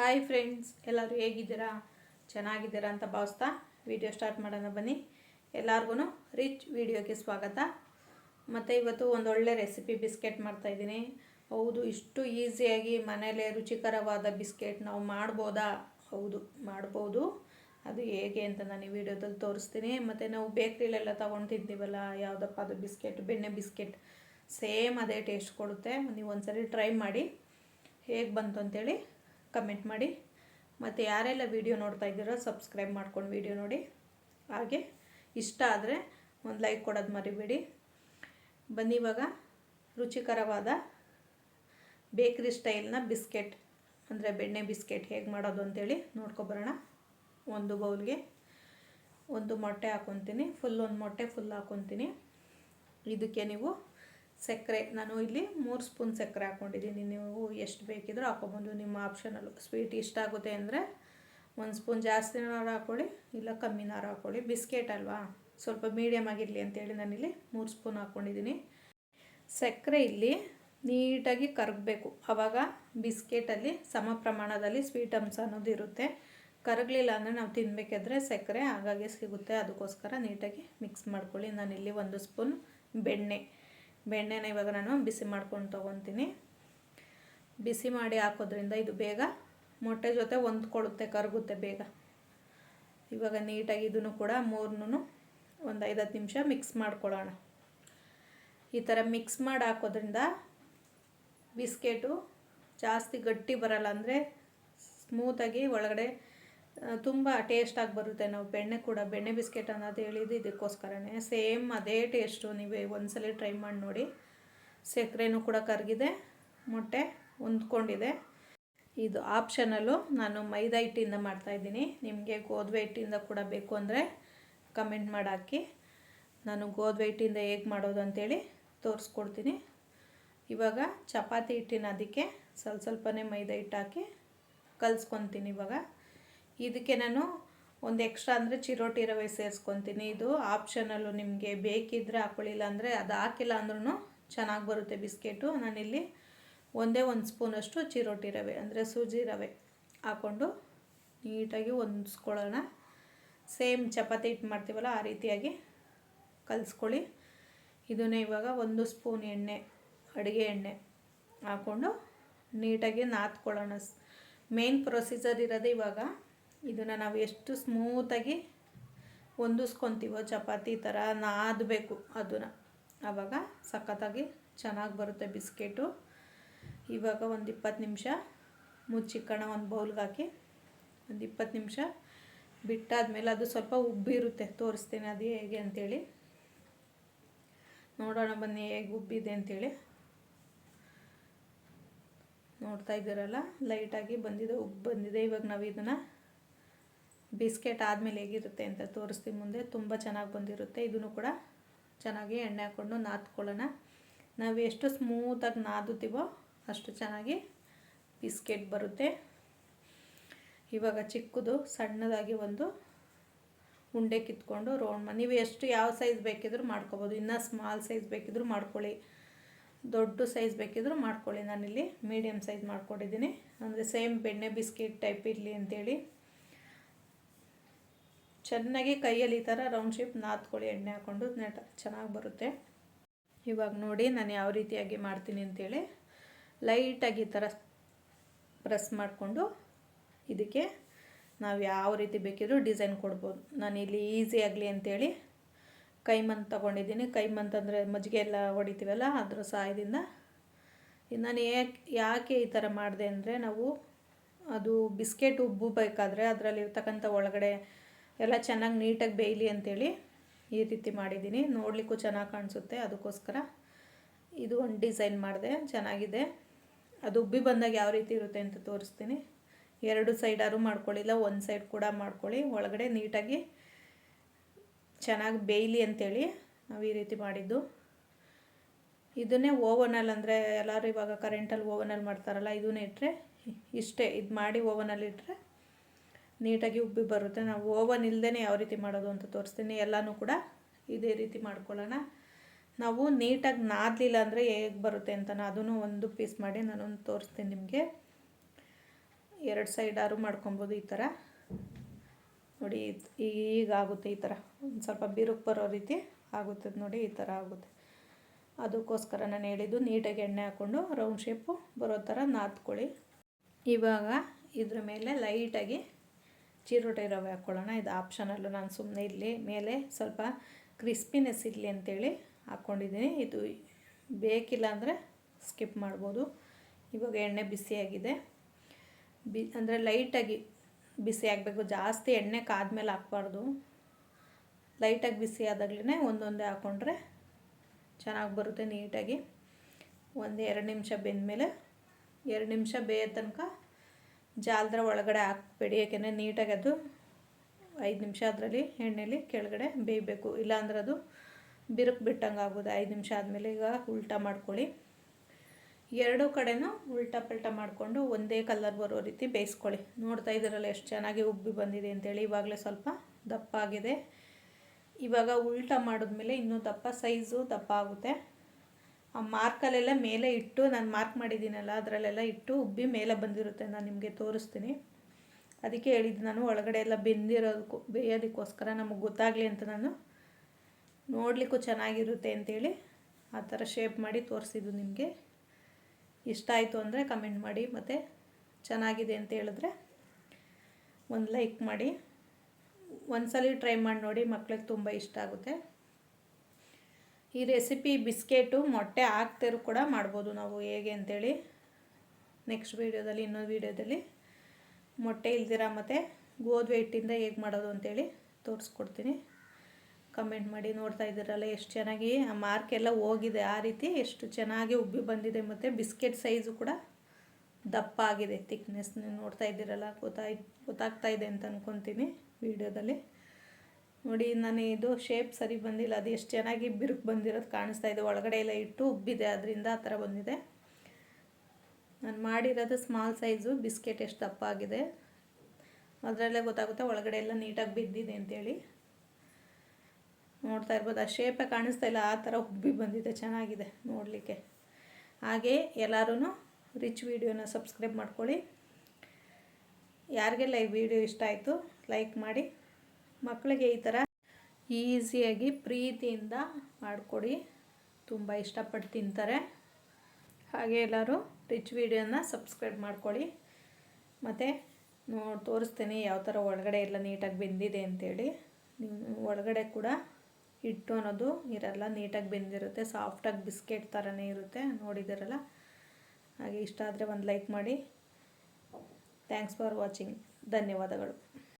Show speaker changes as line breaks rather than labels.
Hi friends ಎಲ್ಲರೂ ಹೇಗಿದ್ದೀರಾ? ಚೆನ್ನಾಗಿದ್ದೀರಾ ಅಂತ ಭಾವಿಸ್ತಾ ವಿಡಿಯೋ ಸ್ಟಾರ್ಟ್ ಮಾಡೋಣ ಬನ್ನಿ. ಎಲ್ಲರಿಗೂ ರಿಚ್ ವಿಡಿಯೋಗೆ ಸ್ವಾಗತ. ಮತ್ತು ಇವತ್ತು ಒಂದೊಳ್ಳೆ ರೆಸಿಪಿ ಬಿಸ್ಕೆಟ್ ಮಾಡ್ತಾಯಿದ್ದೀನಿ ಹೌದು, ಇಷ್ಟು ಈಸಿಯಾಗಿ ಮನೆಯಲ್ಲೇ ರುಚಿಕರವಾದ ಬಿಸ್ಕೆಟ್ ನಾವು ಮಾಡ್ಬೋದಾ? ಹೌದು, ಮಾಡ್ಬೋದು. ಅದು ಹೇಗೆ ಅಂತ ನಾನು ಈ ವಿಡಿಯೋದಲ್ಲಿ ತೋರಿಸ್ತೀನಿ. ಮತ್ತು ನಾವು ಬೇಕ್ರಿಲೆಲ್ಲ ತೊಗೊಂಡು ತಿಂತೀವಲ್ಲ ಯಾವುದಪ್ಪ ಅದು ಬಿಸ್ಕೆಟ್ ಬೆಣ್ಣೆ ಬಿಸ್ಕೆಟ್ ಸೇಮ್ ಅದೇ ಟೇಸ್ಟ್ ಕೊಡುತ್ತೆ. ನೀವು ಒಂದ್ಸರಿ ಟ್ರೈ ಮಾಡಿ ಹೇಗೆ ಬಂತು ಅಂತೇಳಿ ಕಮೆಂಟ್ ಮಾಡಿ. ಮತ್ತು ಯಾರೆಲ್ಲ ವೀಡಿಯೋ ನೋಡ್ತಾ ಇದ್ದೀರೋ ಸಬ್ಸ್ಕ್ರೈಬ್ ಮಾಡ್ಕೊಂಡು ವೀಡಿಯೋ ನೋಡಿ. ಹಾಗೆ ಇಷ್ಟ ಆದರೆ ಒಂದು ಲೈಕ್ ಕೊಡೋದು ಮರಿಬೇಡಿ. ಬನ್ನಿ ಇವಾಗ ರುಚಿಕರವಾದ ಬೇಕ್ರಿ ಸ್ಟೈಲ್ನ ಬಿಸ್ಕೆಟ್ ಅಂದರೆ ಬೆಣ್ಣೆ ಬಿಸ್ಕೆಟ್ ಹೇಗೆ ಮಾಡೋದು ಅಂತೇಳಿ ನೋಡ್ಕೊಬರೋಣ ಒಂದು ಬೌಲ್ಗೆ ಒಂದು ಮೊಟ್ಟೆ ಹಾಕೊತೀನಿ. ಫುಲ್ ಒಂದು ಮೊಟ್ಟೆ ಫುಲ್ ಹಾಕೊತೀನಿ. ಇದಕ್ಕೆ ನೀವು ಸಕ್ಕರೆ, ನಾನು ಇಲ್ಲಿ ಮೂರು ಸ್ಪೂನ್ ಸಕ್ಕರೆ ಹಾಕ್ಕೊಂಡಿದ್ದೀನಿ. ನೀವು ಎಷ್ಟು ಬೇಕಿದ್ರೂ ಹಾಕೊಬೋದು ನಿಮ್ಮ ಆಪ್ಷನಲ್ಲು ಸ್ವೀಟ್ ಇಷ್ಟ ಆಗುತ್ತೆ ಅಂದರೆ ಒಂದು ಸ್ಪೂನ್ ಜಾಸ್ತಿನಾರು ಹಾಕ್ಕೊಳ್ಳಿ, ಇಲ್ಲ ಕಮ್ಮಿನಾರು ಹಾಕ್ಕೊಳ್ಳಿ. ಬಿಸ್ಕೆಟ್ ಅಲ್ವಾ? ಸ್ವಲ್ಪ ಮೀಡಿಯಮ್ ಆಗಿರಲಿ ಅಂತೇಳಿ ನಾನಿಲ್ಲಿ ಮೂರು ಸ್ಪೂನ್ ಹಾಕ್ಕೊಂಡಿದ್ದೀನಿ. ಸಕ್ಕರೆ ಇಲ್ಲಿ ನೀಟಾಗಿ ಕರಗಬೇಕು. ಆವಾಗ ಬಿಸ್ಕೆಟಲ್ಲಿ ಸಮ ಪ್ರಮಾಣದಲ್ಲಿ ಸ್ವೀಟ್ ಅಂಶ ಅನ್ನೋದು ಇರುತ್ತೆ. ಕರಗಲಿಲ್ಲ ಅಂದರೆ ನಾವು ತಿನ್ನಬೇಕಾದ್ರೆ ಸಕ್ಕರೆ ಹಾಗಾಗಿ ಸಿಗುತ್ತೆ. ಅದಕ್ಕೋಸ್ಕರ ನೀಟಾಗಿ ಮಿಕ್ಸ್ ಮಾಡ್ಕೊಳ್ಳಿ. ನಾನಿಲ್ಲಿ ಒಂದು ಸ್ಪೂನ್ ಬೆಣ್ಣೆ. ಬೆಣ್ಣೆನ ಇವಾಗ ನಾನು ಬಿಸಿ ಮಾಡ್ಕೊಂಡು ತೊಗೊತೀನಿ. ಬಿಸಿ ಮಾಡಿ ಹಾಕೋದ್ರಿಂದ ಇದು ಬೇಗ ಮೊಟ್ಟೆ ಜೊತೆ ಹೊಂದ್ಕೊಳ್ಳುತ್ತೆ, ಕರಗುತ್ತೆ ಬೇಗ. ಇವಾಗ ನೀಟಾಗಿ ಇದನ್ನು ಕೂಡ ಮೂರನ್ನೂ ಒಂದು ಐದತ್ತು ನಿಮಿಷ ಮಿಕ್ಸ್ ಮಾಡ್ಕೊಳ್ಳೋಣ. ಈ ಥರ ಮಿಕ್ಸ್ ಮಾಡಿ ಹಾಕೋದ್ರಿಂದ ಬಿಸ್ಕೆಟು ಜಾಸ್ತಿ ಗಟ್ಟಿ ಬರಲ್ಲ, ಅಂದರೆ ಸ್ಮೂತಾಗಿ ಒಳಗಡೆ ತುಂಬ ಟೇಸ್ಟಾಗಿ ಬರುತ್ತೆ. ನಾವು ಬೆಣ್ಣೆ ಕೂಡ, ಬೆಣ್ಣೆ ಬಿಸ್ಕೆಟ್ ಅನ್ನೋದು ಹೇಳಿದ್ದು ಇದಕ್ಕೋಸ್ಕರನೇ. ಸೇಮ್ ಅದೇ ಟೇಸ್ಟು ನೀವೇ ಒಂದ್ಸಲ ಟ್ರೈ ಮಾಡಿ ನೋಡಿ. ಸಕ್ಕರೆನೂ ಕೂಡ ಕರಗಿದೆ, ಮೊಟ್ಟೆ ಹೊಂದ್ಕೊಂಡಿದೆ. ಇದು ಆಪ್ಷನಲ್ಲು ನಾನು ಮೈದಾ ಹಿಟ್ಟಿಂದ ಮಾಡ್ತಾಯಿದ್ದೀನಿ ನಿಮಗೆ ಗೋಧಿ ಹಿಟ್ಟಿಂದ ಕೂಡ ಬೇಕು ಅಂದರೆ ಕಮೆಂಟ್ ಮಾಡಿ ಹಾಕಿ ನಾನು ಗೋಧಿ ಹಿಟ್ಟಿಂದ ಹೇಗೆ ಮಾಡೋದು ಅಂತೇಳಿ ತೋರಿಸ್ಕೊಡ್ತೀನಿ. ಇವಾಗ ಚಪಾತಿ ಹಿಟ್ಟಿನ ಅದಕ್ಕೆ ಸ್ವಲ್ಪ ಸ್ವಲ್ಪನೇ ಮೈದಾ ಹಿಟ್ಟು ಹಾಕಿ ಕಲಿಸ್ಕೊತೀನಿ ಇವಾಗ. ಇದಕ್ಕೆ ನಾನು ಒಂದು ಎಕ್ಸ್ಟ್ರಾ ಅಂದರೆ ಚಿರೋಟಿ ರವೆ ಸೇರಿಸ್ಕೊತೀನಿ. ಇದು ಆಪ್ಷನಲ್ಲು ನಿಮಗೆ ಬೇಕಿದ್ದರೆ ಹಾಕೊಳ್ಳಿಲ್ಲ ಅಂದರೆ ಅದು ಹಾಕಿಲ್ಲ ಅಂದ್ರೂ ಚೆನ್ನಾಗಿ ಬರುತ್ತೆ ಬಿಸ್ಕೆಟು. ನಾನಿಲ್ಲಿ ಒಂದೇ ಒಂದು ಸ್ಪೂನಷ್ಟು ಚಿರೋಟಿ ರವೆ, ಅಂದರೆ ಸೂಜಿ ರವೆ ಹಾಕ್ಕೊಂಡು ನೀಟಾಗಿ ಹೊಂದಿಸ್ಕೊಳ್ಳೋಣ ಸೇಮ್ ಚಪಾತಿ ಹಿಟ್ಟು ಮಾಡ್ತೀವಲ್ಲ ಆ ರೀತಿಯಾಗಿ ಕಲಿಸ್ಕೊಳ್ಳಿ. ಇದನ್ನೇ ಇವಾಗ ಒಂದು ಸ್ಪೂನ್ ಎಣ್ಣೆ, ಅಡುಗೆ ಎಣ್ಣೆ ಹಾಕ್ಕೊಂಡು ನೀಟಾಗಿ ನಾದ್ಕೊಳ್ಳೋಣ. ಮೇನ್ ಪ್ರೊಸೀಜರ್ ಇರೋದೇ ಇವಾಗ ಇದನ್ನು ನಾವು ಎಷ್ಟು ಸ್ಮೂತಾಗಿ ಹೊಂದಿಸ್ಕೊತೀವೋ ಚಪಾತಿ ಥರ ನಾದಬೇಕು ಅದನ್ನು. ಆವಾಗ ಸಖತ್ತಾಗಿ ಚೆನ್ನಾಗಿ ಬರುತ್ತೆ ಬಿಸ್ಕೆಟು. ಇವಾಗ ಒಂದು ಇಪ್ಪತ್ತು ನಿಮಿಷ ಮುಚ್ಚಿಕ್ಕಣ ಒಂದು ಬೌಲ್ಗೆ ಹಾಕಿ ಒಂದು ಇಪ್ಪತ್ತು ನಿಮಿಷ ಬಿಟ್ಟಾದಮೇಲೆ ಅದು ಸ್ವಲ್ಪ ಉಬ್ಬಿರುತ್ತೆ ತೋರಿಸ್ತೀನಿ ಅದು ಹೇಗೆ ಅಂಥೇಳಿ ನೋಡೋಣ ಬನ್ನಿ ಹೇಗೆ ಉಬ್ಬಿದೆ ಅಂಥೇಳಿ ನೋಡ್ತಾ ಇದ್ದೀರಲ್ಲ? ಲೈಟಾಗಿ ಬಂದಿದೆ, ಉಬ್ಬು ಬಂದಿದೆ. ಇವಾಗ ನಾವು ಇದನ್ನು ಬಿಸ್ಕೆಟ್ ಆದಮೇಲೆ ಹೇಗಿರುತ್ತೆ ಅಂತ ತೋರಿಸ್ತೀನಿ ಮುಂದೆ. ತುಂಬ ಚೆನ್ನಾಗಿ ಬಂದಿರುತ್ತೆ. ಇದನ್ನು ಕೂಡ ಚೆನ್ನಾಗಿ ಎಣ್ಣೆ ಹಾಕ್ಕೊಂಡು ನಾದ್ಕೊಳ್ಳೋಣ. ನಾವು ಎಷ್ಟು ಸ್ಮೂತಾಗಿ ನಾದುತ್ತೀವೋ ಅಷ್ಟು ಚೆನ್ನಾಗಿ ಬಿಸ್ಕೆಟ್ ಬರುತ್ತೆ. ಇವಾಗ ಚಿಕ್ಕದು, ಸಣ್ಣದಾಗಿ ಒಂದು ಉಂಡೆ ಕಿತ್ಕೊಂಡು ರೌಂಡ್ ನೀವು ಎಷ್ಟು ಯಾವ ಸೈಜ್ ಬೇಕಿದ್ರೂ ಮಾಡ್ಕೊಬೋದು. ಇನ್ನೂ ಸ್ಮಾಲ್ ಸೈಜ್ ಬೇಕಿದ್ರೂ ಮಾಡ್ಕೊಳ್ಳಿ. ದೊಡ್ಡ ಸೈಜ್ ಬೇಕಿದ್ರೂ ಮಾಡ್ಕೊಳ್ಳಿ. ನಾನಿಲ್ಲಿ ಮೀಡಿಯಮ್ ಸೈಜ್ ಮಾಡ್ಕೊಂಡಿದ್ದೀನಿ. ಅಂದರೆ ಸೇಮ್ ಬೆಣ್ಣೆ, ಬಿಸ್ಕೆಟ್ ಟೈಪ್ ಇರಲಿ ಅಂತೇಳಿ. ಚೆನ್ನಾಗಿ ಕೈಯಲ್ಲಿ ಈ ಥರ ರೌಂಡ್ ಶೇಪ್ ನಾದ್ಕೊಳ್ಳಿ, ಎಣ್ಣೆ ಹಾಕ್ಕೊಂಡು ನೆಟ ಚೆನ್ನಾಗಿ ಬರುತ್ತೆ. ಇವಾಗ ನೋಡಿ ನಾನು ಯಾವ ರೀತಿಯಾಗಿ ಮಾಡ್ತೀನಿ ಅಂತೇಳಿ. ಲೈಟಾಗಿ ಈ ಥರ ಪ್ರೆಸ್ ಮಾಡಿಕೊಂಡು ಇದಕ್ಕೆ ನಾವು ಯಾವ ರೀತಿ ಬೇಕಿದ್ರೂ ಡಿಸೈನ್ ಕೊಡ್ಬೋದು. ನಾನು ಇಲ್ಲಿ ಈಸಿ ಆಗಲಿ ಅಂಥೇಳಿ ಕೈಮಂತ್ ತೊಗೊಂಡಿದ್ದೀನಿ. ಕೈಮಂತ್ ಅಂದರೆ ಮಜ್ಜಿಗೆ ಎಲ್ಲ ಹೊಡಿತೀವಲ್ಲ, ಅದರ ಸಹಾಯದಿಂದ. ನಾನು ಯಾಕೆ ಯಾಕೆ ಈ ಥರ ಮಾಡಿದೆ ಅಂದರೆ ನಾವು ಅದು ಬಿಸ್ಕೆಟ್ ಉಬ್ಬು ಬೇಕಾದರೆ ಅದರಲ್ಲಿರ್ತಕ್ಕಂಥ ಒಳಗಡೆ ಎಲ್ಲ ಚೆನ್ನಾಗಿ ನೀಟಾಗಿ ಬೇಯಲಿ ಅಂಥೇಳಿ ಈ ರೀತಿ ಮಾಡಿದ್ದೀನಿ. ನೋಡಲಿಕ್ಕೂ ಚೆನ್ನಾಗಿ ಕಾಣಿಸುತ್ತೆ. ಅದಕ್ಕೋಸ್ಕರ ಇದು ಒಂದು ಡಿಸೈನ್ ಮಾಡಿದೆ. ಚೆನ್ನಾಗಿದೆ. ಅದು ಉಬ್ಬಿ ಬಂದಾಗ ಯಾವ ರೀತಿ ಇರುತ್ತೆ ಅಂತ ತೋರಿಸ್ತೀನಿ. ಎರಡು ಸೈಡಾರು ಮಾಡ್ಕೊಳ್ಳಿಲ್ಲ ಒಂದು ಸೈಡ್ ಕೂಡ ಮಾಡ್ಕೊಳ್ಳಿ. ಒಳಗಡೆ ನೀಟಾಗಿ ಚೆನ್ನಾಗಿ ಬೇಯಲಿ ಅಂಥೇಳಿ ನಾವು ಈ ರೀತಿ ಮಾಡಿದ್ದು. ಇದನ್ನೇ ಓವನಲ್ಲಿ ಅಂದರೆ ಎಲ್ಲರೂ ಇವಾಗ ಕರೆಂಟಲ್ಲಿ ಓವನಲ್ಲಿ ಮಾಡ್ತಾರಲ್ಲ, ಇದನ್ನೇ ಇಟ್ಟರೆ ಇಷ್ಟೇ. ಇದು ಮಾಡಿ ಓವನಲ್ಲಿ ಇಟ್ಟರೆ ನೀಟಾಗಿ ಉಬ್ಬಿ ಬರುತ್ತೆ. ನಾವು ಓವನ್ ಇಲ್ಲದೇ ಯಾವ ರೀತಿ ಮಾಡೋದು ಅಂತ ತೋರಿಸ್ತೀನಿ. ಎಲ್ಲನೂ ಕೂಡ ಇದೇ ರೀತಿ ಮಾಡ್ಕೊಳ್ಳೋಣ. ನಾವು ನೀಟಾಗಿ ನಾದಲಿಲ್ಲ ಅಂದರೆ ಹೇಗೆ ಬರುತ್ತೆ ಅಂತ ಅದನ್ನು ಒಂದು ಪೀಸ್ ಮಾಡಿ ನಾನೊಂದು ತೋರಿಸ್ತೀನಿ ನಿಮಗೆ. ಎರಡು ಸೈಡಾರು ಮಾಡ್ಕೊಬೋದು ಈ ಥರ ನೋಡಿ ಈಗ ಆಗುತ್ತೆ ಈ ಥರ ಒಂದು ಸ್ವಲ್ಪ ಬಿರುಕು ಬರೋ ರೀತಿ ಆಗುತ್ತೆ ನೋಡಿ, ಈ ಥರ ಆಗುತ್ತೆ. ಅದಕ್ಕೋಸ್ಕರ ನಾನು ಹೇಳಿದ್ದು ನೀಟಾಗಿ ಎಣ್ಣೆ ಹಾಕ್ಕೊಂಡು ರೌಂಡ್ ಶೇಪು ಬರೋ ಥರ ನಾದ್ಕೊಳ್ಳಿ. ಇವಾಗ ಇದ್ರ ಮೇಲೆ ಲೈಟಾಗಿ ಚಿರೋಟೆ ರವೆ ಹಾಕ್ಕೊಳ್ಳೋಣ. ಇದು ಆಪ್ಷನಲ್ಲು ನಾನು ಸುಮ್ಮನೆ ಇರಲಿ ಮೇಲೆ ಸ್ವಲ್ಪ ಕ್ರಿಸ್ಪಿನೆಸ್ ಇರಲಿ ಅಂತೇಳಿ ಹಾಕ್ಕೊಂಡಿದ್ದೀನಿ. ಇದು ಬೇಕಿಲ್ಲ ಅಂದರೆ ಸ್ಕಿಪ್ ಮಾಡ್ಬೋದು. ಇವಾಗ ಎಣ್ಣೆ ಬಿಸಿಯಾಗಿದೆ ಬಿ ಅಂದರೆ ಲೈಟಾಗಿ ಬಿಸಿ ಆಗಬೇಕು. ಜಾಸ್ತಿ ಎಣ್ಣೆ ಕಾದ್ಮೇಲೆ ಹಾಕ್ಬಾರ್ದು. ಲೈಟಾಗಿ ಬಿಸಿ ಆದಾಗಲೇ ಒಂದೊಂದೇ ಹಾಕ್ಕೊಂಡ್ರೆ ಚೆನ್ನಾಗಿ ಬರುತ್ತೆ ನೀಟಾಗಿ. ಒಂದು ಎರಡು ನಿಮಿಷ ಬೆಂದಮೇಲೆ ಎರಡು ನಿಮಿಷ ಬೇಯೋ ತನಕ ಜಾಲದ್ರ ಒಳಗಡೆ ಹಾಕ್ಬೇಡಿ, ಯಾಕೆಂದರೆ ನೀಟಾಗಿ ಅದು ಐದು ನಿಮಿಷ ಅದರಲ್ಲಿ ಎಣ್ಣೆಲಿ ಕೆಳಗಡೆ ಬೇಯಬೇಕು. ಇಲ್ಲಾಂದ್ರೆ ಅದು ಬಿರುಕು ಬಿಟ್ಟಂಗೆ ಆಗೋದು. ಐದು ನಿಮಿಷ ಆದಮೇಲೆ ಈಗ ಉಲ್ಟಾ ಮಾಡ್ಕೊಳ್ಳಿ. ಎರಡೂ ಕಡೆನೂ ಉಲ್ಟಾ ಪಲ್ಟಾ ಮಾಡಿಕೊಂಡು ಒಂದೇ ಕಲರ್ ಬರೋ ರೀತಿ ಬೇಯಿಸ್ಕೊಳ್ಳಿ. ನೋಡ್ತಾ ಇದ್ದೀರಲ್ಲ ಎಷ್ಟು ಚೆನ್ನಾಗಿ ಉಬ್ಬಿ ಬಂದಿದೆ ಅಂತೇಳಿ. ಇವಾಗಲೇ ಸ್ವಲ್ಪ ದಪ್ಪ ಆಗಿದೆ ಇವಾಗ ಉಲ್ಟಾ ಮಾಡಿದ್ಮೇಲೆ ಇನ್ನೂ ದಪ್ಪ, ಸೈಜು ದಪ್ಪ ಆಗುತ್ತೆ. ಮಾರ್ಕಲ್ಲೆಲ್ಲ ಮೇಲೆ ಇಟ್ಟು ನಾನು ಮಾರ್ಕ್ ಮಾಡಿದ್ದೀನಲ್ಲ, ಅದರಲ್ಲೆಲ್ಲ ಇಟ್ಟು ಉಬ್ಬಿ ಮೇಲೆ ಬಂದಿರುತ್ತೆ, ನಾನು ನಿಮಗೆ ತೋರಿಸ್ತೀನಿ. ಅದಕ್ಕೆ ಹೇಳಿದ್ದು ನಾನು, ಒಳಗಡೆ ಎಲ್ಲ ಬೆಂದಿರೋದಕ್ಕೂ, ಬೇಯೋದಕ್ಕೋಸ್ಕರ ನಮಗೆ ಗೊತ್ತಾಗಲಿ ಅಂತ ನಾನು. ನೋಡಲಿಕ್ಕೂ ಚೆನ್ನಾಗಿರುತ್ತೆ ಅಂತೇಳಿ ಆ ಥರ ಶೇಪ್ ಮಾಡಿ ತೋರಿಸಿದ್ದು ನಿಮಗೆ. ಇಷ್ಟ ಆಯಿತು ಅಂದರೆ ಕಮೆಂಟ್ ಮಾಡಿ, ಮತ್ತು ಚೆನ್ನಾಗಿದೆ ಅಂತ ಹೇಳಿದ್ರೆ ಒಂದು ಲೈಕ್ ಮಾಡಿ. ಒಂದ್ಸಲ ಟ್ರೈ ಮಾಡಿ ನೋಡಿ, ಮಕ್ಳಿಗೆ ತುಂಬ ಇಷ್ಟ ಆಗುತ್ತೆ. ಈ ರೆಸಿಪಿ ಬಿಸ್ಕೆಟು, ಮೊಟ್ಟೆ ಹಾಕ್ತಿರು ಕೂಡ ಮಾಡ್ಬೋದು ನಾವು ಹೇಗೆ ಅಂತೇಳಿ ನೆಕ್ಸ್ಟ್ ವೀಡಿಯೋದಲ್ಲಿ ಇನ್ನೊಂದು ವೀಡಿಯೋದಲ್ಲಿ ಮೊಟ್ಟೆ ಇಲ್ದಿರ ಮತ್ತು ಗೋಧಿ ಹಿಟ್ಟಿಂದ ಹೇಗೆ ಮಾಡೋದು ಅಂತೇಳಿ ತೋರಿಸ್ಕೊಡ್ತೀನಿ. ಕಮೆಂಟ್ ಮಾಡಿ ನೋಡ್ತಾ ಇದ್ದೀರಲ್ಲ ಎಷ್ಟು ಚೆನ್ನಾಗಿ ಆ ಮಾರ್ಕ್ ಎಲ್ಲ ಹೋಗಿದೆ. ಆ ರೀತಿ ಎಷ್ಟು ಚೆನ್ನಾಗಿ ಉಬ್ಬಿ ಬಂದಿದೆ ಮತ್ತು ಬಿಸ್ಕೆಟ್ ಸೈಜು ಕೂಡ ದಪ್ಪ ಆಗಿದೆ. ತಿಕ್ನೆಸ್ ನೋಡ್ತಾ ಇದ್ದೀರಲ್ಲ, ಗೊತ್ತಾಯ್, ಗೊತ್ತಾಗ್ತಾ ಇದೆ ಅಂತ ಅಂದ್ಕೊತೀನಿ ವೀಡಿಯೋದಲ್ಲಿ ನೋಡಿ, ನಾನು ಇದು ಶೇಪ್ ಸರಿ ಬಂದಿಲ್ಲ. ಅದು ಎಷ್ಟು ಚೆನ್ನಾಗಿ ಬಿರುಕು ಬಂದಿರೋದು ಕಾಣಿಸ್ತಾ ಇದೆ. ಒಳಗಡೆ ಎಲ್ಲ ಇಟ್ಟು ಉಬ್ಬಿದೆ. ಅದರಿಂದ ಆ ಥರ ಬಂದಿದೆ. ನಾನು ಮಾಡಿರೋದು ಸ್ಮಾಲ್ ಸೈಜು ಬಿಸ್ಕೆಟ್ ಎಷ್ಟು ದಪ್ಪ ಆಗಿದೆ ಅದರಲ್ಲೇ ಗೊತ್ತಾಗುತ್ತೆ ಒಳಗಡೆ ಎಲ್ಲ ನೀಟಾಗಿ ಬಿದ್ದಿದೆ ಅಂತೇಳಿ. ನೋಡ್ತಾ ಇರ್ಬೋದು, ಆ ಶೇಪೇ ಕಾಣಿಸ್ತಾ ಇಲ್ಲ. ಆ ಥರ ಉಬ್ಬಿ ಬಂದಿದೆ. ಚೆನ್ನಾಗಿದೆ ನೋಡಲಿಕ್ಕೆ. ಹಾಗೆ ಎಲ್ಲರೂ ರಿಚ್ ವೀಡಿಯೋನ ಸಬ್ಸ್ಕ್ರೈಬ್ ಮಾಡ್ಕೊಳ್ಳಿ. ಯಾರಿಗೆಲ್ಲ ಈ ವಿಡಿಯೋ ಇಷ್ಟ ಆಯಿತು ಲೈಕ್ ಮಾಡಿ. ಮಕ್ಕಳಿಗೆ ಈ ಥರ ಈಸಿಯಾಗಿ ಪ್ರೀತಿಯಿಂದ ಮಾಡಿಕೊಡಿ. ತುಂಬ ಇಷ್ಟಪಟ್ಟು ತಿಂತಾರೆ. ಹಾಗೆ ಎಲ್ಲರೂ ರಿಚ್ ವೀಡಿಯೋನ ಸಬ್ಸ್ಕ್ರೈಬ್ ಮಾಡ್ಕೊಳ್ಳಿ. ಮತ್ತು ನೋಡಿ ತೋರಿಸ್ತೀನಿ ಯಾವ ಥರ ಒಳಗಡೆ ಎಲ್ಲ ನೀಟಾಗಿ ಬೆಂದಿದೆ ನೀವು ಒಳಗಡೆ ಕೂಡ ಹಿಟ್ಟು ಅನ್ನೋದು ಇರಲ್ಲ, ನೀಟಾಗಿ ಬೆಂದಿರುತ್ತೆ, ಸಾಫ್ಟಾಗಿ ಬಿಸ್ಕೆಟ್ ಥರನೇ ಇರುತ್ತೆ ನೋಡಿದಿರಲ್ಲ ಹಾಗೆ ಇಷ್ಟ ಆದರೆ ಒಂದು ಲೈಕ್ ಮಾಡಿ. Thanks for watching. ಧನ್ಯವಾದಗಳು.